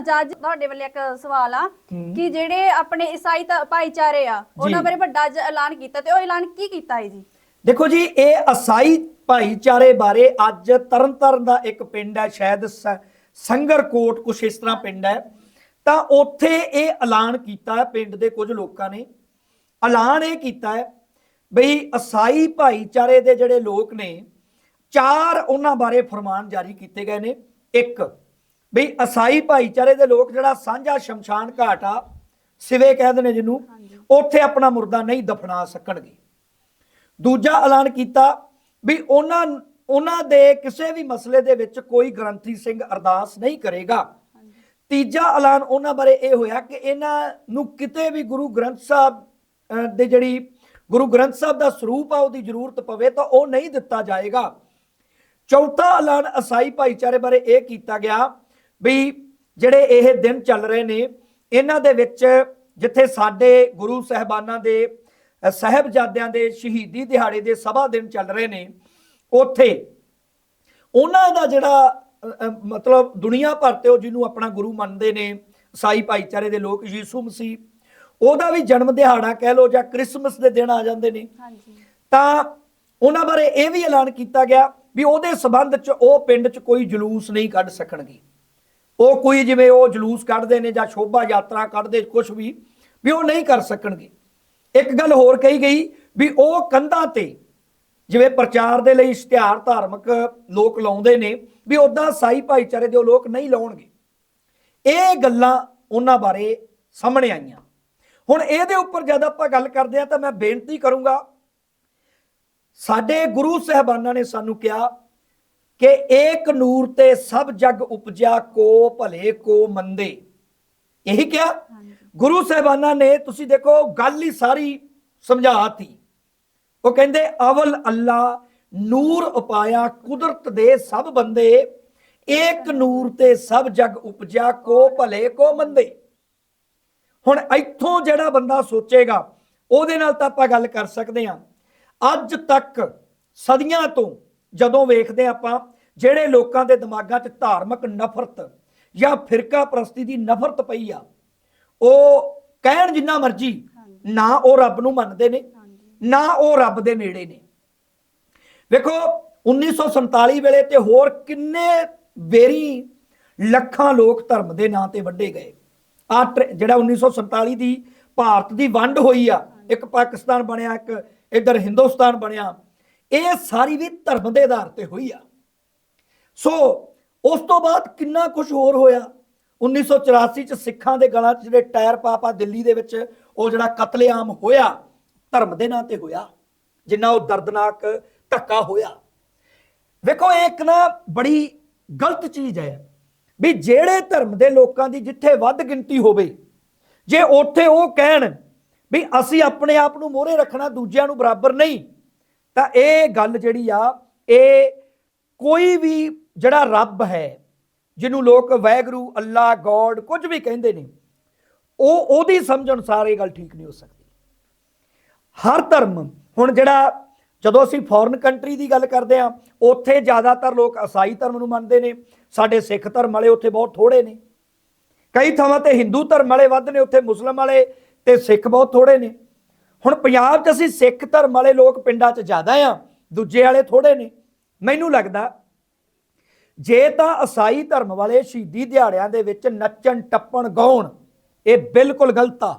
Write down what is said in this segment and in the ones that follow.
ਜੱਜ ਤੁਹਾਡੇ ਵੱਲ ਇੱਕ ਸਵਾਲ ਆ ਕਿ ਜਿਹੜੇ ਆਪਣੇ ਈਸਾਈ ਧ- ਭਾਈਚਾਰੇ ਆ ਉਹਨਾਂ। ਬਾਰੇ ਵੱਡਾ ਐਲਾਨ ਕੀਤਾ ਤੇ ਉਹ ਐਲਾਨ ਕੀ ਕੀਤਾ ਹੈ ਜੀ? ਦੇਖੋ ਜੀ ਇਹ ਅਸਾਈ ਭਾਈਚਾਰੇ ਬਾਰੇ ਅੱਜ ਤਰਨਤਾਰਨ ਦਾ ਇੱਕ ਪਿੰਡ ਹੈ ਸ਼ਾਇਦ ਸ- ਸੰਗਰਕੋਟ ਕੁਛ ਇਸ ਤਰ੍ਹਾਂ ਪਿੰਡ ਹੈ। ਤਾਂ ਉੱਥੇ ਇਹ ਐਲਾਨ ਕੀਤਾ ਹੈ ਪਿੰਡ ਦੇ ਕੁਝ ਲੋਕਾਂ ਨੇ। ਐਲਾਨ ਇਹ ਕੀਤਾ ਹੈ ਬਈ ਅਸਾਈ ਭਾਈਚਾਰੇ ਦੇ ਜਿਹੜੇ ਲੋਕ ਨੇ ਚਾਰ ਉਹਨਾਂ ਬਾਰੇ ਫਰਮਾਨ ਜਾਰੀ ਕੀਤੇ ਗਏ ਨੇ। ਇੱਕ ਬਈ ਅਸਾਈ ਭਾਈਚਾਰੇ ਦੇ ਲੋਕ ਜਿਹੜਾ ਸਾਂਝਾ ਸ਼ਮਸ਼ਾਨ ਘਾਟ ਆ ਸਿਵੇ ਕਹਿੰਦੇ ਨੇ ਜਿਹਨੂੰ ਉੱਥੇ ਆਪਣਾ ਮੁਰਦਾ ਨਹੀਂ ਦਫਨਾ ਸਕਣਗੇ। ਦੂਜਾ ਐਲਾਨ ਕੀਤਾ ਵੀ ਉਹਨਾਂ ਉਹਨਾਂ ਦੇ ਕਿਸੇ ਵੀ ਮਸਲੇ ਦੇ ਵਿੱਚ ਕੋਈ ਗ੍ਰੰਥੀ ਸਿੰਘ ਅਰਦਾਸ ਨਹੀਂ ਕਰੇਗਾ। ਤੀਜਾ ਐਲਾਨ ਉਹਨਾਂ ਬਾਰੇ ਇਹ ਹੋਇਆ ਕਿ ਇਹਨਾਂ ਨੂੰ ਕਿਤੇ ਵੀ ਗੁਰੂ ਗ੍ਰੰਥ ਸਾਹਿਬ ਦੇ ਜਿਹੜੀ ਗੁਰੂ ਗ੍ਰੰਥ ਸਾਹਿਬ ਦਾ ਸਰੂਪ ਆ ਉਹਦੀ ਜ਼ਰੂਰਤ ਪਵੇ ਤਾਂ ਉਹ ਨਹੀਂ ਦਿੱਤਾ ਜਾਏਗਾ। ਚੌਥਾ ਐਲਾਨ ਅਸਾਈ ਭਾਈਚਾਰੇ ਬਾਰੇ ਇਹ ਕੀਤਾ ਗਿਆ ਵੀ ਜਿਹੜੇ ਇਹ ਦਿਨ ਚੱਲ ਰਹੇ ਨੇ ਇਹਨਾਂ ਦੇ ਵਿੱਚ ਜਿੱਥੇ ਸਾਡੇ ਗੁਰੂ ਸਹਿਬਾਨਾਂ ਦੇ ਸਾਹਿਬਜ਼ਾਦਿਆਂ ਦੇ ਸ਼ਹੀਦੀ ਦਿਹਾੜੇ ਦੇ ਸਭਾ ਦਿਨ ਚੱਲ ਰਹੇ ਨੇ ਉੱਥੇ ਉਹਨਾਂ ਦਾ ਜਿਹੜਾ ਮਤਲਬ ਦੁਨੀਆ ਭਰ ਤੇ ਉਹ ਜਿਹਨੂੰ ਆਪਣਾ ਗੁਰੂ ਮੰਨਦੇ ਨੇ ਈਸਾਈ ਭਾਈਚਾਰੇ ਦੇ ਲੋਕ ਯੀਸੂ ਮਸੀਹ ਉਹਦਾ ਵੀ ਜਨਮ ਦਿਹਾੜਾ ਕਹਿ ਲੋ ਜਾਂ ਕ੍ਰਿਸਮਸ ਦੇ ਦਿਨ ਆ ਜਾਂਦੇ ਨੇ। ਹਾਂਜੀ। ਤਾਂ ਉਹਨਾਂ ਬਾਰੇ ਇਹ ਵੀ ਐਲਾਨ ਕੀਤਾ ਗਿਆ ਵੀ ਉਹਦੇ ਸਬੰਧ 'ਚ ਉਹ ਪਿੰਡ 'ਚ ਕੋਈ ਜਲੂਸ ਨਹੀਂ ਕੱਢ ਸਕਣਗੇ। ਉਹ ਕੋਈ ਜਿਵੇਂ ਉਹ ਜਲੂਸ ਕੱਢਦੇ ਨੇ ਜਾਂ ਸ਼ੋਭਾ ਯਾਤਰਾ ਕੱਢਦੇ ਕੁਝ ਵੀ ਵੀ ਉਹ ਨਹੀਂ ਕਰ ਸਕਣਗੇ। ਇੱਕ ਗੱਲ ਹੋਰ ਕਹੀ ਗਈ ਵੀ ਉਹ ਕੰਧਾਂ ਤੇ ਜਿਵੇਂ ਪ੍ਰਚਾਰ ਦੇ ਲਈ ਇਸ਼ਤਿਹਾਰ ਧਾਰਮਿਕ ਲੋਕ ਲਾਉਂਦੇ ਨੇ, ਵੀ ਉਦਾਂ ਸਾਈ ਭਾਈਚਾਰੇ ਦੇ ਉਹ ਲੋਕ ਨਹੀਂ ਲਾਉਣਗੇ। ਇਹ ਗੱਲਾਂ ਉਹਨਾਂ ਬਾਰੇ ਸਾਹਮਣੇ ਆਈਆਂ। ਹੁਣ ਇਹਦੇ ਉੱਪਰ ਜਦ ਆਪਾਂ ਗੱਲ ਕਰਦੇ ਆ ਤਾਂ ਮੈਂ ਬੇਨਤੀ ਕਰੂੰਗਾ, ਸਾਡੇ ਗੁਰੂ ਸਹਿਬਾਨਾਂ ਨੇ ਸਾਨੂੰ ਕਿਹਾ ਕਿ ਏਕ ਨੂਰ ਤੇ ਸਭ ਜਗ ਉਪਜਿਆ ਕੋ ਭਲੇ ਕੋ ਮੰਦੇ। ਇਹੀ ਕਿਹਾ? ਗੁਰੂ ਸਹਿਬਾਨਾਂ ਨੇ ਤੁਸੀਂ ਦੇਖੋ ਗੱਲ ਹੀ ਸਾਰੀ ਸਮਝਾਤੀ। ਉਹ ਕਹਿੰਦੇ ਅਵਲ ਅੱਲਾ ਨੂਰ ਉਪਾਇਆ ਕੁਦਰਤ ਦੇ ਸਭ ਬੰਦੇ ਏਕ ਨੂਰ ਤੇ ਸਭ ਜਗ ਉਪਜਿਆ ਕੋ ਭਲੇ ਕੋ ਮੰਦੇ। ਹੁਣ ਇੱਥੋਂ ਜਿਹੜਾ ਬੰਦਾ ਸੋਚੇਗਾ ਉਹਦੇ ਨਾਲ ਤਾਂ ਆਪਾਂ ਗੱਲ ਕਰ ਸਕਦੇ ਹਾਂ। ਅੱਜ ਤੱਕ ਸਦੀਆਂ ਤੋਂ ਜਦੋਂ ਵੇਖਦੇ ਆਪਾਂ ਜਿਹੜੇ ਲੋਕਾਂ ਦੇ ਦਿਮਾਗਾਂ 'ਚ ਧਾਰਮਿਕ ਨਫ਼ਰਤ ਜਾਂ ਫਿਰਕਾ ਪ੍ਰਸਤੀ ਦੀ ਨਫ਼ਰਤ ਪਈ ਆ ਉਹ ਕਹਿਣ ਜਿੰਨਾ ਮਰਜ਼ੀ ਨਾ ਉਹ ਰੱਬ ਨੂੰ ਮੰਨਦੇ ਨੇ ਨਾ ਉਹ ਰੱਬ ਦੇ ਨੇੜੇ ਨੇ। ਵੇਖੋ 1947 ਵੇਲੇ ਤੇ ਹੋਰ ਕਿੰਨੇ ਵੇਰੀ ਲੱਖਾਂ ਲੋਕ ਧਰਮ ਦੇ ਨਾਂ ਤੇ ਵੱਢੇ ਗਏ। ਆ ਜਿਹੜਾ 1947 ਦੀ ਭਾਰਤ ਦੀ ਵੰਡ ਹੋਈ ਆ ਇੱਕ ਪਾਕਿਸਤਾਨ ਬਣਿਆ ਇੱਕ ਇੱਧਰ ਹਿੰਦੁਸਤਾਨ ਬਣਿਆ ਇਹ ਸਾਰੀ ਵੀ ਧਰਮ ਦੇ ਆਧਾਰ ਤੇ ਹੋਈ ਆ। ਸੋ ਉਸ ਤੋਂ ਬਾਅਦ ਕਿੰਨਾ ਕੁਝ ਹੋਰ ਹੋਇਆ? 1984 ਚ ਸਿੱਖਾਂ ਦੇ ਗਲਾਂ 'ਚ ਜਿਹੜੇ ਟਾਇਰ ਪਾਪਾ ਦਿੱਲੀ ਦੇ ਵਿੱਚ ਉਹ ਜਿਹੜਾ ਕਤਲੇਆਮ ਹੋਇਆ, ਧਰਮ ਦੇ ਨਾਂ ਤੇ ਹੋਇਆ, ਜਿੰਨਾ ਉਹ ਦਰਦਨਾਕ ਧੱਕਾ ਹੋਇਆ। ਵੇਖੋ, ਇਹ ਇੱਕ ਨਾ ਬੜੀ ਗਲਤ ਚੀਜ਼ ਹੈ ਵੀ ਜਿਹੜੇ ਧਰਮ ਦੇ ਲੋਕਾਂ ਦੀ ਜਿੱਥੇ ਵੱਧ ਗਿਣਤੀ ਹੋਵੇ, ਜੇ ਉੱਥੇ ਉਹ ਕਹਿਣ ਵੀ ਅਸੀਂ ਆਪਣੇ ਆਪ ਨੂੰ ਮੋਹਰੇ ਰੱਖਣਾ, ਦੂਜਿਆਂ ਨੂੰ ਬਰਾਬਰ ਨਹੀਂ ਤਾਂ ਇਹ ਗੱਲ ਜਿਹੜੀ ਆ, ਇਹ ਕੋਈ ਵੀ ਜਿਹੜਾ ਰੱਬ ਹੈ, ਜਿਹਨੂੰ ਲੋਕ ਵੈਗਰੂ ਅੱਲਾ ਗੋਡ ਕੁਝ ਵੀ ਕਹਿੰਦੇ ਨੇ, ਉਹ ਉਹਦੀ ਸਮਝ ਅਨੁਸਾਰ ਇਹ ਗੱਲ ਠੀਕ ਨਹੀਂ ਹੋ ਸਕਦੀ। ਹਰ ਧਰਮ, ਹੁਣ ਜਿਹੜਾ ਜਦੋਂ ਅਸੀਂ ਫੋਰਨ ਕੰਟਰੀ ਦੀ ਗੱਲ ਕਰਦੇ ਆ ਉੱਥੇ ਜ਼ਿਆਦਾਤਰ ਲੋਕ ਈਸਾਈ ਧਰਮ ਨੂੰ ਮੰਨਦੇ ਨੇ, ਸਾਡੇ ਸਿੱਖ ਧਰਮ ਵਾਲੇ ਉੱਥੇ ਬਹੁਤ ਥੋੜੇ ਨੇ। ਕਈ ਥਾਵਾਂ ਤੇ ਹਿੰਦੂ ਧਰਮ ਵਾਲੇ ਵੱਧ ਨੇ, ਉੱਥੇ ਮੁਸਲਮਾਨ ਵਾਲੇ ਤੇ ਸਿੱਖ ਬਹੁਤ ਥੋੜੇ ਨੇ। ਹੁਣ ਪੰਜਾਬ 'ਚ ਅਸੀਂ ਸਿੱਖ ਧਰਮ ਵਾਲੇ ਲੋਕ ਪਿੰਡਾਂ 'ਚ ਜ਼ਿਆਦਾ ਆ, ਦੂਜੇ ਵਾਲੇ ਥੋੜੇ ਨੇ। ਮੈਨੂੰ ਲੱਗਦਾ ਜੇ ਤਾਂ ਈਸਾਈ ਧਰਮ ਵਾਲੇ ਸ਼ਹੀਦੀ ਦਿਹਾੜਿਆਂ ਦੇ ਵਿੱਚ ਨੱਚਣ, ਟੱਪਣ, ਗਾਉਣ, ਇਹ ਬਿਲਕੁਲ ਗਲਤ ਆ।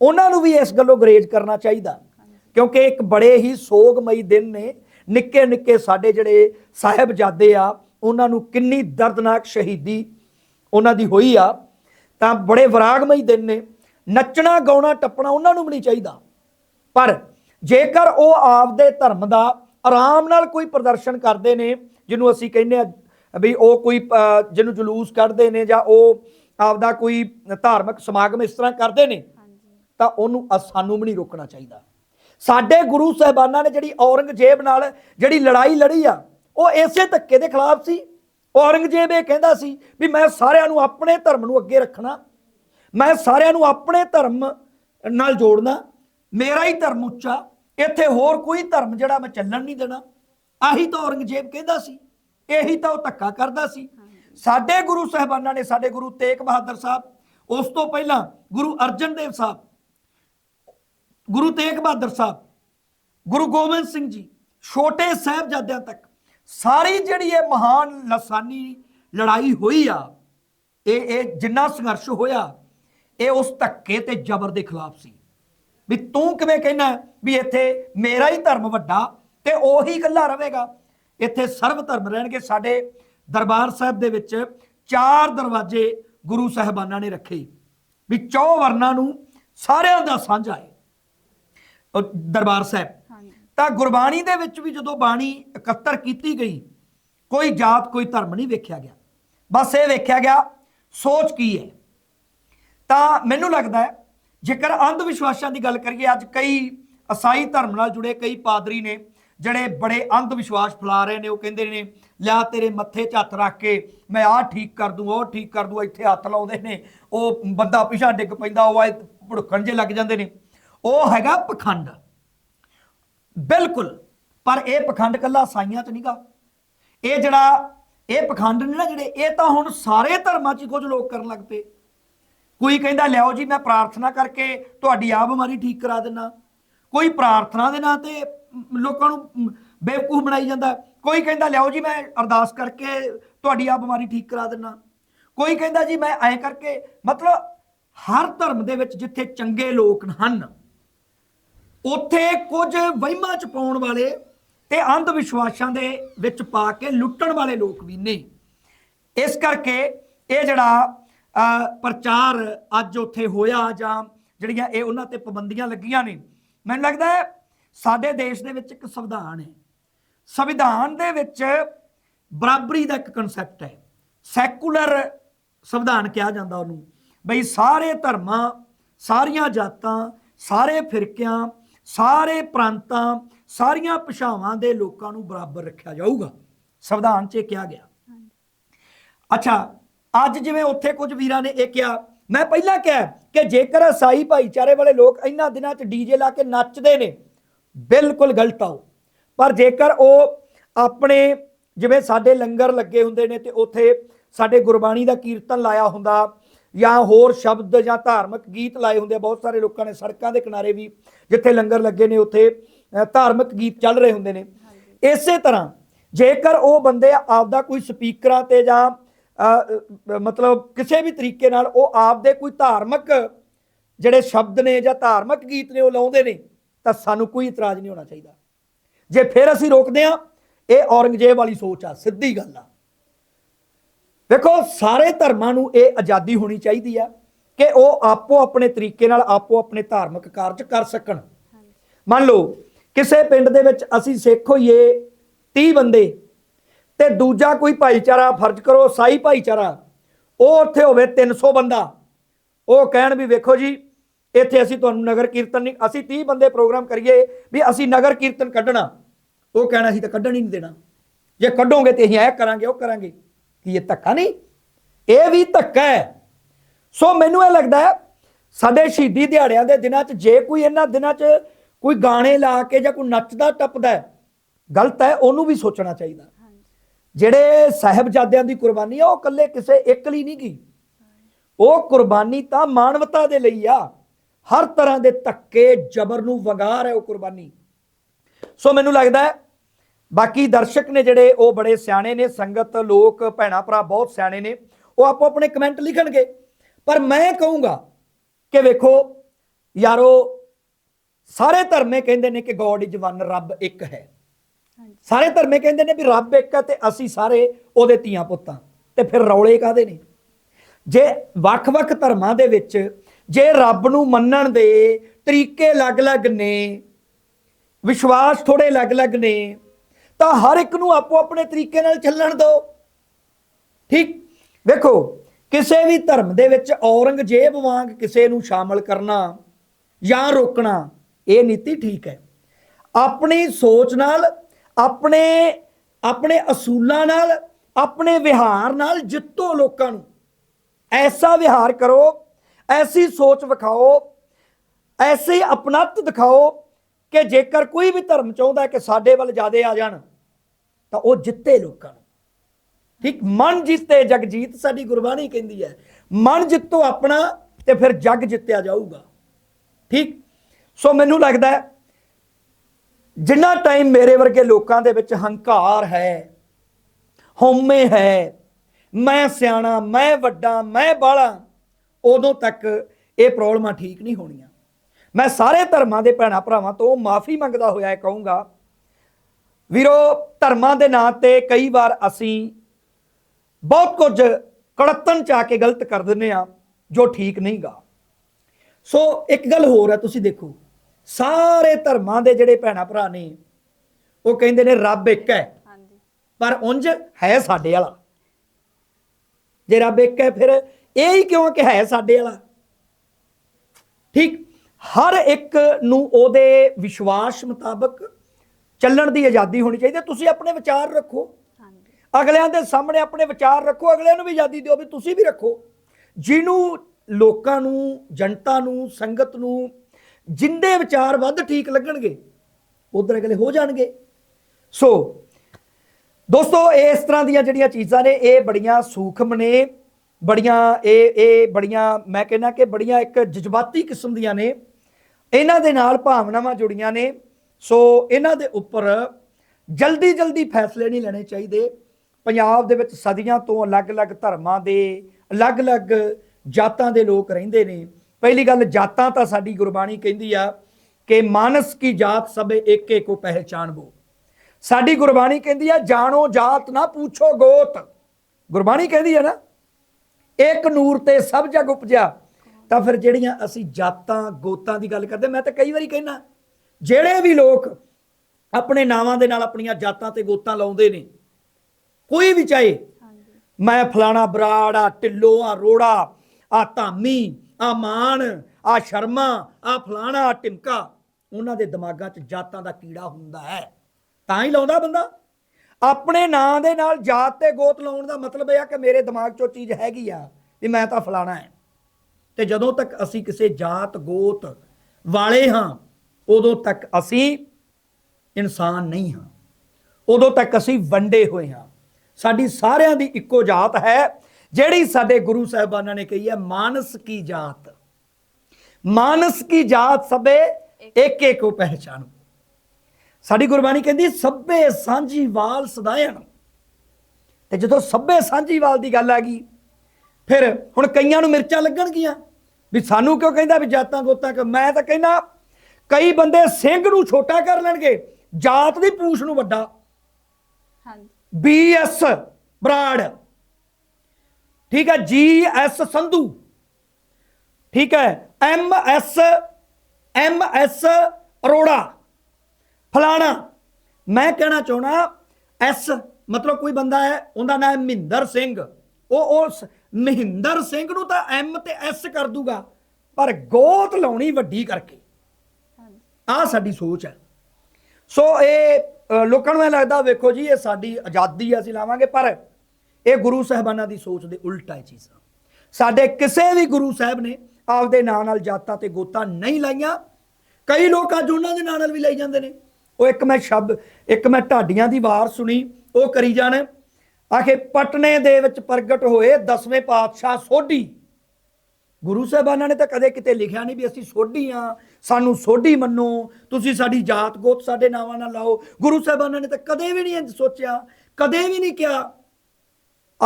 ਉਹਨਾਂ ਨੂੰ ਵੀ ਇਸ ਗੱਲੋਂ ਗਰੇਜ ਕਰਨਾ ਚਾਹੀਦਾ, ਕਿਉਂਕਿ ਇੱਕ ਬੜੇ ਹੀ ਸੋਗਮਈ ਦਿਨ ਨੇ। ਨਿੱਕੇ ਨਿੱਕੇ ਸਾਡੇ ਜਿਹੜੇ ਸਾਹਿਬਜ਼ਾਦੇ ਆ, ਉਹਨਾਂ ਨੂੰ ਕਿੰਨੀ ਦਰਦਨਾਕ ਸ਼ਹੀਦੀ ਉਹਨਾਂ ਦੀ ਹੋਈ ਆ। ਤਾਂ ਬੜੇ ਵਿਰਾਗਮਈ ਦਿਨ ਨੇ। ਨੱਚਣਾ, ਗਾਉਣਾ, ਟੱਪਣਾ ਉਹਨਾਂ ਨੂੰ ਵੀ ਨਹੀਂ ਚਾਹੀਦਾ। ਪਰ ਜੇਕਰ ਉਹ ਆਪਦੇ ਧਰਮ ਦਾ ਆਰਾਮ ਨਾਲ ਕੋਈ ਪ੍ਰਦਰਸ਼ਨ ਕਰਦੇ ਨੇ ਜਿਹਨੂੰ ਅਸੀਂ ਕਹਿੰਦੇ ਆ ਵੀ ਉਹ ਕੋਈ ਜਿਹਨੂੰ ਜਲੂਸ ਕੱਢਦੇ ਨੇ ਜਾਂ ਉਹ ਆਪਦਾ ਕੋਈ ਧਾਰਮਿਕ ਸਮਾਗਮ ਇਸ ਤਰ੍ਹਾਂ ਕਰਦੇ ਨੇ ਤਾਂ ਉਹਨੂੰ ਸਾਨੂੰ ਵੀ ਨਹੀਂ ਰੋਕਣਾ ਚਾਹੀਦਾ। ਸਾਡੇ ਗੁਰੂ ਸਾਹਿਬਾਨਾਂ ਨੇ ਜਿਹੜੀ ਔਰੰਗਜ਼ੇਬ ਨਾਲ ਜਿਹੜੀ ਲੜਾਈ ਲੜੀ ਆ ਉਹ ਇਸੇ ਧੱਕੇ ਦੇ ਖਿਲਾਫ ਸੀ। ਔਰੰਗਜ਼ੇਬ ਇਹ ਕਹਿੰਦਾ ਸੀ ਵੀ ਮੈਂ ਸਾਰਿਆਂ ਨੂੰ ਆਪਣੇ ਧਰਮ ਨੂੰ ਅੱਗੇ ਰੱਖਣਾ ਮੈਂ ਸਾਰਿਆਂ ਨੂੰ ਆਪਣੇ ਧਰਮ ਨਾਲ ਜੋੜਨਾ ਮੇਰਾ ਹੀ ਧਰਮ ਉੱਚਾ ਇੱਥੇ ਹੋਰ ਕੋਈ ਧਰਮ ਜਿਹੜਾ ਮੈਂ ਚੱਲਣ ਨਹੀਂ ਦੇਣਾ। ਆਹੀ ਤਾਂ ਔਰੰਗਜ਼ੇਬ ਕਹਿੰਦਾ ਸੀ ਇਹੀ ਤਾਂ ਉਹ ਧੱਕਾ ਕਰਦਾ ਸੀ। ਸਾਡੇ ਗੁਰੂ ਸਾਹਿਬਾਨਾਂ ਨੇ ਸਾਡੇ ਗੁਰੂ ਤੇਗ ਬਹਾਦਰ ਸਾਹਿਬ ਉਸ ਤੋਂ ਪਹਿਲਾਂ ਗੁਰੂ ਅਰਜਨ ਦੇਵ ਸਾਹਿਬ ਗੁਰੂ ਤੇਗ ਬਹਾਦਰ ਸਾਹਿਬ ਗੁਰੂ ਗੋਬਿੰਦ ਸਿੰਘ ਜੀ ਛੋਟੇ ਸਾਹਿਬਜ਼ਾਦਿਆਂ ਤੱਕ ਸਾਰੀ ਜਿਹੜੀ ਇਹ ਮਹਾਨ ਲਸਾਨੀ ਲੜਾਈ ਹੋਈ ਆ ਇਹ ਇਹ ਜਿੰਨਾ ਸੰਘਰਸ਼ ਹੋਇਆ ਇਹ ਉਸ ਧੱਕੇ ਤੇ ਜ਼ਬਰ ਦੇ ਖਿਲਾਫ ਸੀ। ਵੀ ਤੂੰ ਕਿਵੇਂ ਕਹਿਣਾ ਵੀ ਇੱਥੇ ਮੇਰਾ ਹੀ ਧਰਮ ਵੱਡਾ ਤੇ ਉਹੀ ਇਕੱਲਾ ਰਹੇਗਾ? ਇੱਥੇ ਸਰਵ ਧਰਮ ਰਹਿਣਗੇ। ਸਾਡੇ ਦਰਬਾਰ ਸਾਹਿਬ ਦੇ ਵਿੱਚ ਚਾਰ ਦਰਵਾਜ਼ੇ ਗੁਰੂ ਸਾਹਿਬਾਨਾਂ ਨੇ ਰੱਖੇ। ਵੀ ਚੌ ਵਰਨਾਂ ਨੂੰ ਸਾਰਿਆਂ ਦਾ ਸਾਂਝਾ ਹੈ ਦਰਬਾਰ ਸਾਹਿਬ। ਤਾਂ ਗੁਰਬਾਣੀ ਦੇ ਵਿੱਚ ਵੀ ਜਦੋਂ ਬਾਣੀ ਇਕੱਤਰ ਕੀਤੀ ਗਈ ਕੋਈ ਜਾਤ ਕੋਈ ਧਰਮ ਨਹੀਂ ਵੇਖਿਆ ਗਿਆ। ਬਸ ਇਹ ਵੇਖਿਆ ਗਿਆ ਸੋਚ ਕੀ ਹੈ? ਤਾਂ ਮੈਨੂੰ ਲੱਗਦਾ ਹੈ ਜੇਕਰ ਅੰਧ ਵਿਸ਼ਵਾਸਾਂ ਦੀ ਗੱਲ ਕਰੀਏ, ਅੱਜ ਕਈ ਈਸਾਈ ਧਰਮ ਨਾਲ ਜੁੜੇ ਕਈ ਪਾਦਰੀ ਨੇ, ਜਿਹੜੇ ਬੜੇ ਅੰਧ ਵਿਸ਼ਵਾਸ ਫੈਲਾ ਰਹੇ ਨੇ, ਉਹ ਕਹਿੰਦੇ ਨੇ, ਲਿਆ ਤੇਰੇ ਮੱਥੇ 'ਚ ਹੱਥ ਰੱਖ ਕੇ, ਮੈਂ ਆਹ ਠੀਕ ਕਰ ਦੂੰ, ਉਹ ਠੀਕ ਕਰ ਦੂੰ, ਇੱਥੇ ਹੱਥ ਲਾਉਂਦੇ ਨੇ, ਉਹ ਬੰਦਾ ਪਿਛਾ ਡਿੱਗ ਪੈਂਦਾ, ਉਹ ਆਏ ਭੁੜਕਣ ਜੇ ਲੱਗ ਜਾਂਦੇ ਨੇ। ਉਹ ਹੈਗਾ ਪਖੰਡ। ਬਿਲਕੁਲ। ਪਰ ਇਹ ਪਖੰਡ ਕੱਲਾ ਸਾਈਆਂ 'ਚ ਨਹੀਂਗਾ ਇਹ ਜਿਹੜਾ, ਇਹ ਪਖੰਡ ਨੇ ਨਾ ਜਿਹੜੇ, ਇਹ ਤਾਂ ਹੁਣ ਸਾਰੇ ਧਰਮਾਂ 'ਚ ਹੀ ਕੁਝ ਲੋਕ ਕਰਨ ਲੱਗ ਪਏ। ਕੋਈ ਕਹਿੰਦਾ ਲਿਆਓ ਜੀ ਮੈਂ ਪ੍ਰਾਰਥਨਾ ਕਰਕੇ ਤੁਹਾਡੀ ਆ ਬਿਮਾਰੀ ਠੀਕ ਕਰਾ ਦਿੰਨਾ। ਕੋਈ ਪ੍ਰਾਰਥਨਾ ਦੇ ਨਾਂ ਤੇ ਲੋਕਾਂ ਨੂੰ ਮ, ਬੇਵਕੂਫ ਬਣਾਈ ਜਾਂਦਾ। ਕੋਈ ਕਹਿੰਦਾ ਲਿਆਓ ਜੀ ਮੈਂ ਅਰਦਾਸ ਕਰਕੇ ਤੁਹਾਡੀ ਆ ਬਿਮਾਰੀ ਠੀਕ ਕਰਾ ਦਿੰਨਾ। ਕੋਈ ਕਹਿੰਦਾ ਜੀ ਮੈਂ ਐਂ ਕਰਕੇ ਮਤਲਬ ਹਰ ਧਰਮ ਦੇ ਵਿੱਚ ਜਿੱਥੇ ਚੰਗੇ ਲੋਕ ਹਨ ਉੱਥੇ ਕੁਝ ਵਹਿਮਾਂ ਚ ਪਾਉਣ ਵਾਲੇ ਤੇ ਅੰਧ ਵਿਸ਼ਵਾਸਾਂ ਦੇ ਵਿੱਚ ਪਾ ਕੇ ਲੁੱਟਣ ਵਾਲੇ ਲੋਕ ਵੀ ਨੇ। ਇਸ ਕਰਕੇ ਇਹ ਜਿਹੜਾ ਪ੍ਰਚਾਰ ਅੱਜ ਉੱਥੇ ਹੋਇਆ ਜਾਂ ਜਿਹੜੀਆਂ ਇਹ ਉਹਨਾਂ ਤੇ ਪਾਬੰਦੀਆਂ ਲੱਗੀਆਂ ਨੇ। ਮੈਨੂੰ ਲੱਗਦਾ ਹੈ ਸਾਡੇ ਦੇਸ਼ ਦੇ ਵਿੱਚ ਇੱਕ ਸੰਵਿਧਾਨ ਹੈ। ਸੰਵਿਧਾਨ ਦੇ ਵਿੱਚ ਬਰਾਬਰੀ ਦਾ ਇੱਕ ਕਨਸੈਪਟ ਹੈ। ਸੈਕੂਲਰ ਸੰਵਿਧਾਨ ਕਿਹਾ ਜਾਂਦਾ ਉਹਨੂੰ। ਬਈ ਸਾਰੇ ਧਰਮਾਂ ਸਾਰੀਆਂ ਜਾਤਾਂ ਸਾਰੇ ਫਿਰਕਿਆਂ ਸਾਰੇ ਪ੍ਰਾਂਤਾਂ ਸਾਰੀਆਂ ਭਾਸ਼ਾਵਾਂ ਦੇ ਲੋਕਾਂ ਨੂੰ ਬਰਾਬਰ ਰੱਖਿਆ ਜਾਊਗਾ। ਸੰਵਿਧਾਨ 'ਚ ਇਹ ਕਿਹਾ ਗਿਆ। ਅੱਛਾ ਅੱਜ ਜਿਵੇਂ ਉੱਥੇ ਕੁਝ ਵੀਰਾਂ ਨੇ ਇਹ ਕਿਹਾ, ਮੈਂ ਪਹਿਲਾਂ ਕਿਹਾ ਕਿ ਜੇਕਰ ਈਸਾਈ ਭਾਈਚਾਰੇ ਵਾਲੇ ਲੋਕ ਇਹਨਾਂ ਦਿਨਾਂ 'ਚ ਡੀਜੇ ਲਾ ਕੇ ਨੱਚਦੇ ਨੇ, ਬਿਲਕੁਲ ਗਲਤ ਆਓ ਪਰ ਜੇਕਰ ਉਹ ਆਪਣੇ ਜਿਵੇਂ ਸਾਡੇ ਲੰਗਰ ਲੱਗੇ ਹੁੰਦੇ ਨੇ ਤੇ ਉੱਥੇ ਸਾਡੇ ਗੁਰਬਾਣੀ ਦਾ ਕੀਰਤਨ ਲਾਇਆ ਹੁੰਦਾ ਜਾਂ ਹੋਰ ਸ਼ਬਦ ਜਾਂ ਧਾਰਮਿਕ ਗੀਤ ਲਾਏ ਹੁੰਦੇ ਬਹੁਤ ਸਾਰੇ ਲੋਕਾਂ ਨੇ ਸੜਕਾਂ ਦੇ ਕਿਨਾਰੇ ਵੀ ਜਿੱਥੇ ਲੰਗਰ ਲੱਗੇ ਨੇ, ਉੱਥੇ ਧਾਰਮਿਕ ਗੀਤ ਚੱਲ ਰਹੇ ਹੁੰਦੇ ਨੇ। ਇਸੇ ਤਰ੍ਹਾਂ ਜੇਕਰ ਉਹ ਬੰਦੇ ਆਪਦਾ ਕੋਈ ਸਪੀਕਰਾਂ ਤੇ ਜਾਂ ਮਤਲਬ ਕਿਸੇ ਵੀ ਤਰੀਕੇ ਨਾਲ ਉਹ ਆਪਦੇ ਕੋਈ ਧਾਰਮਿਕ ਜਿਹੜੇ ਸ਼ਬਦ ਨੇ ਜਾਂ ਧਾਰਮਿਕ ਗੀਤ ਨੇ ਉਹ ਲਾਉਂਦੇ ਨੇ ਤਾਂ ਸਾਨੂੰ ਕੋਈ ਇਤਰਾਜ਼ ਨਹੀਂ ਹੋਣਾ ਚਾਹੀਦਾ। ਜੇ ਫਿਰ ਅਸੀਂ ਰੋਕਦੇ ਆ ਇਹ ਔਰੰਗਜ਼ੇਬ ਵਾਲੀ ਸੋਚ ਆ ਸਿੱਧੀ ਗੱਲ ਆ। ਵੇਖੋ ਸਾਰੇ ਧਰਮਾਂ ਨੂੰ ਇਹ ਆਜ਼ਾਦੀ ਹੋਣੀ ਚਾਹੀਦੀ ਆ ਕਿ ਉਹ ਆਪੋ ਆਪਣੇ ਤਰੀਕੇ ਨਾਲ ਆਪੋ ਆਪਣੇ ਧਾਰਮਿਕ ਕਾਰਜ ਕਰ ਸਕਣ। ਮੰਨ ਲਓ ਕਿਸੇ ਪਿੰਡ ਦੇ ਵਿੱਚ ਅਸੀਂ ਸਿੱਖ ਹੋਈਏ 30 ਬੰਦੇ ਤੇ ਦੂਜਾ ਕੋਈ ਭਾਈਚਾਰਾ, ਫਰਜ਼ ਕਰੋ, ਸਾਈ ਭਾਈਚਾਰਾ, ਉਹ ਉੱਥੇ ਹੋਵੇ 300 ਬੰਦਾ। ਉਹ ਕਹਿਣ ਵੀ ਵੇਖੋ ਜੀ, ਇੱਥੇ ਅਸੀਂ ਤੁਹਾਨੂੰ ਨਗਰ ਕੀਰਤਨ ਨਹੀਂ, ਅਸੀਂ 30 ਬੰਦੇ ਪ੍ਰੋਗਰਾਮ ਕਰੀਏ ਵੀ ਅਸੀਂ ਨਗਰ ਕੀਰਤਨ ਕੱਢਣਾ। ਉਹ ਕਹਿਣਾ ਅਸੀਂ ਤਾਂ ਕੱਢਣ ਹੀ ਨਹੀਂ ਦੇਣਾ। ਜੇ ਕੱਢੋਗੇ ਤੇ ਅਸੀਂ ਇਹ ਕਰਾਂਗੇ, ਉਹ ਕਰਾਂਗੇ। ਕੀ ਇਹ ਧੱਕਾ ਨਹੀਂ, ਇਹ ਵੀ ਧੱਕਾ ਹੈ। ਸੋ ਮੈਨੂੰ ਇਹ ਲੱਗਦਾ ਹੈ, ਸਾਡੇ ਸ਼ਹੀਦੀ ਦਿਹਾੜਿਆਂ ਦੇ ਦਿਨਾਂ 'ਚ ਜੇ ਕੋਈ ਇਹਨਾਂ ਦਿਨਾਂ 'ਚ ਕੋਈ ਗਾਣੇ ਲਾ ਕੇ ਜਾਂ ਕੋਈ ਨੱਚਦਾ, ਟੱਪਦਾ ਗਲਤ ਹੈ, ਉਹਨੂੰ ਵੀ ਸੋਚਣਾ ਚਾਹੀਦਾ। ਜਿਹੜੇ ਸਾਹਿਬਜ਼ਾਦਿਆਂ ਦੀ ਕੁਰਬਾਨੀ ਆ, ਉਹ ਇਕੱਲੇ ਕਿਸੇ ਇੱਕ ਲਈ ਨਹੀਂ ਗਈ। ਉਹ ਕੁਰਬਾਨੀ ਤਾਂ ਮਾਨਵਤਾ ਦੇ ਲਈ ਆ। ਹਰ ਤਰ੍ਹਾਂ ਦੇ ਧੱਕੇ, ਜ਼ਬਰ ਨੂੰ ਵੰਗਾਰ ਹੈ ਉਹ ਕੁਰਬਾਨੀ। ਸੋ ਮੈਨੂੰ ਲੱਗਦਾ ਹੈ, ਬਾਕੀ ਦਰਸ਼ਕ ਨੇ ਜਿਹੜੇ ਉਹ ਬੜੇ ਸਿਆਣੇ ਨੇ, ਸੰਗਤ, ਲੋਕ, ਭੈਣਾ, ਭਰਾ ਬਹੁਤ ਸਿਆਣੇ ਨੇ, ਉਹ ਆਪੋ ਆਪਣੇ ਕਮੈਂਟ ਲਿਖਣਗੇ। ਪਰ ਮੈਂ ਕਹੂੰਗਾ ਕਿ ਵੇਖੋ, ਯਾਰੋ, ਸਾਰੇ ਧਰਮੇ ਕਹਿੰਦੇ ਨੇ ਕਿ ਗੋਡ ਇਜ਼ ਵਨ ਰੱਬ ਇੱਕ ਹੈ। ਸਾਰੇ ਧਰਮੇ ਕਹਿੰਦੇ ਨੇ ਵੀ ਰੱਬ ਇੱਕ ਹੈ ਤੇ ਅਸੀਂ ਸਾਰੇ ਉਹਦੇ ਧੀਆਂ ਪੁੱਤਾਂ। ਤੇ ਫਿਰ ਰੌਲੇ ਕਾਦੇ ਨੇ? ਜੇ ਵੱਖ-ਵੱਖ ਧਰਮਾਂ ਦੇ ਵਿੱਚ ਜੇ ਰੱਬ ਨੂੰ ਮੰਨਣ ਦੇ ਤਰੀਕੇ ਅਲੱਗ-ਅਲੱਗ ਨੇ, ਵਿਸ਼ਵਾਸ ਥੋੜੇ ਅਲੱਗ-ਅਲੱਗ ਨੇ, ਤਾਂ ਹਰ ਇੱਕ ਨੂੰ ਆਪੋ ਆਪਣੇ ਤਰੀਕੇ ਨਾਲ ਚੱਲਣ ਦਿਓ ਠੀਕ? ਵੇਖੋ, ਕਿਸੇ ਵੀ ਧਰਮ ਦੇ ਵਿੱਚ ਔਰੰਗਜ਼ੇਬ ਵਾਂਗ ਕਿਸੇ ਨੂੰ ਸ਼ਾਮਲ ਕਰਨਾ ਜਾਂ ਰੋਕਣਾ, ਇਹ ਨੀਤੀ ਠੀਕ ਹੈ। ਆਪਣੀ ਸੋਚ ਨਾਲ ਆਪਣੇ ਆਪਣੇ ਅਸੂਲਾਂ ਨਾਲ, ਆਪਣੇ ਵਿਹਾਰ ਨਾਲ ਜਿੱਤੋ ਲੋਕਾਂ ਨੂੰ। ਐਸਾ ਵਿਹਾਰ ਕਰੋ, ਐਸੀ ਸੋਚ ਵਿਖਾਓ, ਐਸੀ ਅਪਨਤ ਦਿਖਾਓ ਕਿ ਜੇਕਰ ਕੋਈ ਵੀ ਧਰਮ ਚਾਹੁੰਦਾ ਕਿ ਸਾਡੇ ਵੱਲ ਜਿਆਦੇ ਆ ਜਾਣ, ਤਾਂ ਉਹ ਜਿੱਤੇ ਲੋਕਾਂ ਨੂੰ। ਠੀਕ, ਮਨ ਜਿੱਤੇ ਜਗ ਜੀਤ ਸਾਡੀ ਗੁਰਬਾਣੀ ਕਹਿੰਦੀ ਹੈ, ਮਨ ਜਿੱਤੋ ਆਪਣਾ ਤੇ ਫਿਰ ਜਗ ਜਿੱਤਿਆ ਜਾਊਗਾ। ਠੀਕ, ਸੋ ਮੈਨੂੰ ਲੱਗਦਾ ਹੈ ਜਿੰਨਾ ਟਾਈਮ ਮੇਰੇ ਵਰਗੇ ਲੋਕਾਂ ਦੇ ਵਿੱਚ ਹੰਕਾਰ ਹੈ, ਹਉਮੈ ਹੈ, ਮੈਂ ਸਿਆਣਾ, ਮੈਂ ਵੱਡਾ, ਮੈਂ ਬਾਲਾ ਉਦੋਂ ਤੱਕ ਇਹ ਪ੍ਰੋਬਲਮਾਂ ਠੀਕ ਨਹੀਂ ਹੋਣੀਆਂ। ਮੈਂ ਸਾਰੇ ਧਰਮਾਂ ਦੇ ਭੈਣਾ ਭਰਾਵਾਂ ਤੋਂ ਮਾਫੀ ਮੰਗਦਾ ਹੋਇਆ ਕਹੂੰਗਾ। ਵੀਰੋ, ਧਰਮਾਂ ਦੇ ਨਾਂ ਤੇ ਕਈ ਵਾਰ ਅਸੀਂ ਬਹੁਤ ਕੁਝ ਕੜਤਨ ਚ ਆ ਕੇ ਗਲਤ ਕਰ ਦਿੰਦੇ ਆ ਜੋ ਠੀਕ ਨਹੀਂਗਾ। ਸੋ ਇੱਕ ਗੱਲ ਹੋਰ ਹੈ, ਤੁਸੀਂ ਦੇਖੋ। ਸਾਰੇ ਧਰਮਾਂ ਦੇ ਜਿਹੜੇ ਭੈਣਾ ਭਰਾ ਨੇ ਉਹ ਕਹਿੰਦੇ ਨੇ ਰੱਬ ਇੱਕ ਹੈ। ਹਾਂਜੀ। ਪਰ ਉਂਝ ਹੈ ਸਾਡੇ ਵਾਲਾ। ਜੇ ਰੱਬ ਇੱਕ ਹੈ ਫਿਰ ਇਹ ਹੀ ਕਿਉਂ ਕਿ ਹੈ ਸਾਡੇ ਵਾਲਾ? ਠੀਕ ਹਰ ਇੱਕ ਨੂੰ ਉਹਦੇ ਵਿਸ਼ਵਾਸ ਮੁਤਾਬਕ ਚੱਲਣ ਦੀ ਆਜ਼ਾਦੀ ਹੋਣੀ ਚਾਹੀਦੀ। ਤੁਸੀਂ ਆਪਣੇ ਵਿਚਾਰ ਰੱਖੋ। ਹਾਂਜੀ। ਅਗਲਿਆਂ ਦੇ ਸਾਹਮਣੇ ਆਪਣੇ ਵਿਚਾਰ ਰੱਖੋ ਅਗਲਿਆਂ ਨੂੰ ਵੀ ਆਜ਼ਾਦੀ ਦਿਓ ਵੀ ਤੁਸੀਂ ਵੀ ਰੱਖੋ। ਜਿਹਨੂੰ ਲੋਕਾਂ ਨੂੰ ਜਨਤਾ ਨੂੰ ਸੰਗਤ ਨੂੰ ਜਿੰਦੇ ਵਿਚਾਰ ਵੱਧ ਠੀਕ ਲੱਗਣਗੇ, ਉਧਰ ਅਗਲੇ ਹੋ ਜਾਣਗੇ। ਸੋ ਦੋਸਤੋ ਇਸ ਤਰ੍ਹਾਂ ਦੀਆਂ ਜਿਹੜੀਆਂ ਚੀਜ਼ਾਂ ਨੇ, ਇਹ ਬੜੀਆਂ ਸੂਖਮ ਨੇ, ਬੜੀਆਂ, ਇਹ ਇਹ ਬੜੀਆਂ, ਮੈਂ ਕਹਿੰਦਾ ਕਿ ਬੜੀਆਂ ਇੱਕ ਜਜ਼ਬਾਤੀ ਕਿਸਮ ਦੀਆਂ ਨੇ। ਇਹਨਾਂ ਦੇ ਨਾਲ ਭਾਵਨਾਵਾਂ ਜੁੜੀਆਂ ਨੇ। ਸੋ ਇਹਨਾਂ ਦੇ ਉੱਪਰ ਜਲਦੀ ਜਲਦੀ ਫੈਸਲੇ ਨਹੀਂ ਲੈਣੇ ਚਾਹੀਦੇ। ਪੰਜਾਬ ਦੇ ਵਿੱਚ ਸਦੀਆਂ ਤੋਂ ਅਲੱਗ-ਅਲੱਗ ਧਰਮਾਂ ਦੇ, ਅਲੱਗ-ਅਲੱਗ ਜਾਤਾਂ ਦੇ ਲੋਕ ਰਹਿੰਦੇ ਨੇ। ਪਹਿਲੀ ਗੱਲ ਜਾਤਾਂ ਤਾਂ ਸਾਡੀ ਗੁਰਬਾਣੀ ਕਹਿੰਦੀ ਆ ਕਿ ਮਾਨਸ ਕੀ ਜਾਤ ਸਭੇ ਏਕੇ ਕੋ ਪਹਿਚਾਨਬੋ ਸਾਡੀ ਗੁਰਬਾਣੀ ਕਹਿੰਦੀ ਆ ਜਾਣੋ ਜਾਤ ਨਾ ਪੁੱਛੋ ਗੋਤ। ਗੁਰਬਾਣੀ ਕਹਿੰਦੀ ਆ ਨਾ ਇੱਕ ਨੂਰ ਤੇ ਸਭ ਜਗ ਉਪਜਿਆ। ਤਾਂ ਫਿਰ ਜਿਹੜੀਆਂ ਅਸੀਂ ਜਾਤਾਂ ਗੋਤਾਂ ਦੀ ਗੱਲ ਕਰਦੇ ਮੈਂ ਤਾਂ ਕਈ ਵਾਰੀ ਕਹਿਣਾ ਜਿਹੜੇ ਵੀ ਲੋਕ ਆਪਣੇ ਨਾਵਾਂ ਦੇ ਨਾਲ ਆਪਣੀਆਂ ਜਾਤਾਂ ਤੇ ਗੋਤਾਂ ਲਾਉਂਦੇ ਨੇ ਕੋਈ ਵੀ ਚਾਹੇ ਮੈਂ ਫਲਾਣਾ ਬਰਾੜ ਆ ਢਿੱਲੋ ਆ ਰੋੜਾ ਆ ਧਾਮੀ ਆ ਮਾਨ ਆ ਸ਼ਰਮਾ, ਆ ਫਲਾਣਾ, ਆ ਟਿਮਕਾ ਉਹਨਾਂ ਦੇ ਦਿਮਾਗਾਂ 'ਚ ਜਾਤਾਂ ਦਾ ਕੀੜਾ ਹੁੰਦਾ ਹੈ। ਤਾਂ ਹੀ ਲਾਉਂਦਾ ਬੰਦਾ। ਆਪਣੇ ਨਾਂ ਦੇ ਨਾਲ ਜਾਤ ਤੇ ਗੋਤ ਲਾਉਣ ਦਾ ਮਤਲਬ ਇਹ ਆ ਕਿ ਮੇਰੇ ਦਿਮਾਗ 'ਚੋਂ ਚੀਜ਼ ਹੈਗੀ ਆ ਵੀ ਮੈਂ ਤਾਂ ਫਲਾਣਾ ਹੈ। ਤੇ ਜਦੋਂ ਤੱਕ ਅਸੀਂ ਕਿਸੇ ਜਾਤ, ਗੋਤ ਵਾਲੇ ਹਾਂ, ਉਦੋਂ ਤੱਕ ਅਸੀਂ ਇਨਸਾਨ ਨਹੀਂ ਹਾਂ। ਉਦੋਂ ਤੱਕ ਅਸੀਂ ਵੰਡੇ ਹੋਏ ਹਾਂ। ਸਾਡੀ ਸਾਰਿਆਂ ਦੀ ਇੱਕੋ ਜਾਤ ਹੈ। ਜਿਹੜੀ ਸਾਡੇ ਗੁਰੂ ਸਾਹਿਬਾਨਾਂ ਨੇ ਕਹੀ ਹੈ ਮਾਨਸ ਕੀ ਜਾਤ? ਮਾਨਸ ਕੀ ਜਾਤ ਸਭੇ ਇੱਕ ਇੱਕ ਕੋ ਪਹਿਚਾਨੋ ਸਾਡੀ ਗੁਰਬਾਣੀ ਕਹਿੰਦੀ ਸਭੇ ਸਾਂਝੀਵਾਲ ਸਦਾਇਣ। ਤੇ ਜਦੋਂ ਸਭੇ ਸਾਂਝੀਵਾਲ ਦੀ ਗੱਲ ਆ ਗਈ ਫਿਰ ਹੁਣ ਕਈਆਂ ਨੂੰ ਮਿਰਚਾਂ ਲੱਗਣਗੀਆਂ। ਵੀ ਸਾਨੂੰ ਕਿਉਂ ਕਹਿੰਦਾ ਵੀ ਜਾਤਾਂ ਗੋਤਾਂ ਕਿ ਮੈਂ ਤਾਂ ਕਹਿੰਦਾ ਕਈ ਬੰਦੇ ਸਿੰਘ ਨੂੰ ਛੋਟਾ ਕਰ ਲੈਣਗੇ ਜਾਤ ਦੀ ਪੂਛ ਨੂੰ ਵੱਡਾ। ਹਾਂਜੀ। ਬੀਐਸ ਬਰਾੜ। ਠੀਕ ਹੈ ਜੀ ਐਸ ਸੰਧੂ। ਠੀਕ ਹੈ M S M S Arora. ਫਲਾਣਾ ਮੈਂ ਕਹਿਣਾ ਚਾਹਣਾ ਐਸ ਮਤਲਬ ਕੋਈ ਬੰਦਾ ਹੈ ਉਹਦਾ ਨਾਮ ਹੈ ਮਹਿੰਦਰ ਸਿੰਘ। ਉਹ ਉਸ ਮਹਿੰਦਰ ਸਿੰਘ ਨੂੰ ਤਾਂ ਐਮ ਤੇ ਐਸ ਕਰ ਦੂਗਾ ਪਰ ਗੋਤ ਲਾਉਣੀ ਵੱਡੀ ਕਰਕੇ। ਹਾਂਜੀ ਆ ਸਾਡੀ ਸੋਚ ਹੈ। ਸੋ ਇਹ ਲੋਕਾਂ ਨੂੰ ਇਹ ਲੱਗਦਾ ਵੇਖੋ ਜੀ ਇਹ ਸਾਡੀ ਆਜ਼ਾਦੀ ਆ, ਅਸੀਂ ਲਾਵਾਂਗੇ ਪਰ ਇਹ ਗੁਰੂ ਸਾਹਿਬਾਨਾਂ ਦੀ ਸੋਚ ਦੇ ਉਲਟ ਹੈ ਚੀਜ਼ਾਂ। ਸਾਡੇ ਕਿਸੇ ਵੀ ਗੁਰੂ ਸਾਹਿਬ ਨੇ ਆਪਦੇ ਨਾਂ ਨਾਲ ਜਾਤਾਂ ਤੇ ਗੋਤਾਂ ਨਹੀਂ ਲਾਈਆਂ। ਕਈ ਲੋਕ ਅੱਜ ਉਹਨਾਂ ਦੇ ਨਾਂ ਨਾਲ ਵੀ ਲਈ ਜਾਂਦੇ ਨੇ। ਉਹ ਇੱਕ ਮੈਂ ਸ਼ਬਦ, ਇੱਕ ਮੈਂ ਢਾਡੀਆਂ ਦੀ ਵਾਰ ਸੁਣੀ, ਉਹ ਕਰੀ ਜਾਣ। ਆਖੇ, ਪਟਨੇ ਦੇ ਵਿੱਚ ਪ੍ਰਗਟ ਹੋਏ ਦਸਵੇਂ ਪਾਤਸ਼ਾਹ ਸੋਢੀ। ਗੁਰੂ ਸਾਹਿਬਾਨਾਂ ਨੇ ਤਾਂ ਕਦੇ ਕਿਤੇ ਲਿਖਿਆ ਨਹੀਂ ਵੀ ਅਸੀਂ ਸੋਢੀ ਆ ਸਾਨੂੰ ਸੋਢੀ ਮੰਨੋ, ਤੁਸੀਂ ਸਾਡੀ ਜਾਤ ਗੋਤ ਸਾਡੇ ਨਾਵਾਂ ਨਾਲ ਲਾਓ। ਗੁਰੂ ਸਾਹਿਬਾਨਾਂ ਨੇ ਤਾਂ ਕਦੇ ਵੀ ਨਹੀਂ ਸੋਚਿਆ, ਕਦੇ ਵੀ ਨਹੀਂ ਕਿਹਾ।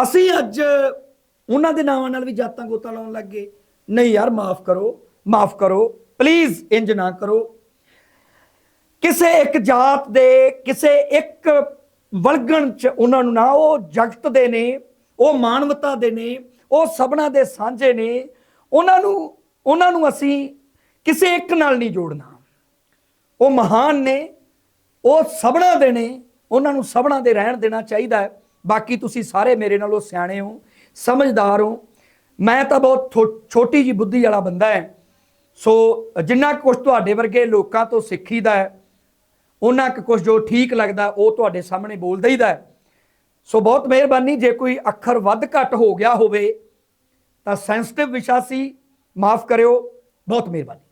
ਅਸੀਂ ਅੱਜ ਉਹਨਾਂ ਦੇ ਨਾਵਾਂ ਨਾਲ ਵੀ ਜਾਤਾਂ ਗੋਤਾਂ ਲਾਉਣ ਲੱਗ ਗਏ। ਨਹੀਂ ਯਾਰ, ਮਾਫ ਕਰੋ ਮਾਫ ਕਰੋ ਪਲੀਜ਼ ਇੰਜ ਨਾ ਕਰੋ। ਕਿਸੇ ਇੱਕ ਜਾਤ ਦੇ, ਕਿਸੇ ਇੱਕ ਵਲਗਣ ਚ ਉਹਨਾਂ ਨੂੰ ਨਾ, ਉਹ ਜਗਤ ਦੇ ਨੇ, ਉਹ ਮਾਨਵਤਾ ਦੇ ਨੇ, ਉਹ ਸਭਨਾ ਦੇ ਸਾਂਝੇ ਨੇ, ਉਹਨਾਂ ਨੂੰ ਉਹਨਾਂ ਨੂੰ ਅਸੀਂ ਕਿਸੇ ਇੱਕ ਨਾਲ ਨਹੀਂ ਜੋੜਨਾ। ਉਹ ਮਹਾਨ ਨੇ, ਉਹ ਸਭਨਾ ਦੇ ਨੇ, ਉਹਨਾਂ ਨੂੰ ਸਭਨਾ ਦੇ ਰਹਿਣ ਦੇਣਾ ਚਾਹੀਦਾ ਹੈ। ਬਾਕੀ ਤੁਸੀਂ ਸਾਰੇ ਮੇਰੇ ਨਾਲੋਂ ਸਿਆਣੇ ਹੋ, ਸਮਝਦਾਰ ਹੋ। ਮੈਂ ਤਾਂ ਬਹੁਤ ਥੋ- ਛੋਟੀ ਜੀ ਬੁੱਧੀ ਵਾਲਾ ਬੰਦਾ ਹੈ। ਸੋ ਜਿੰਨਾ ਕੁਝ ਤੁਹਾਡੇ ਵਰਗੇ ਲੋਕਾਂ ਤੋਂ ਸਿੱਖੀਦਾ ਹੈ ਉਹਨਾਂ ਕੁ ਕੁਝ ਜੋ ਠੀਕ ਲੱਗਦਾ, ਉਹ ਤੁਹਾਡੇ ਸਾਹਮਣੇ ਬੋਲ ਦਈਦਾ ਹੈ। ਸੋ ਬਹੁਤ ਮਿਹਰਬਾਨੀ, ਜੇ ਕੋਈ ਅੱਖਰ ਵੱਧ ਘੱਟ ਹੋ ਗਿਆ ਹੋਵੇ, ਤਾਂ ਸੈਂਸਿਟਿਵ ਵਿਸ਼ਾ ਸੀ, ਮਾਫ ਕਰਿਓ। ਬਹੁਤ ਮਿਹਰਬਾਨੀ।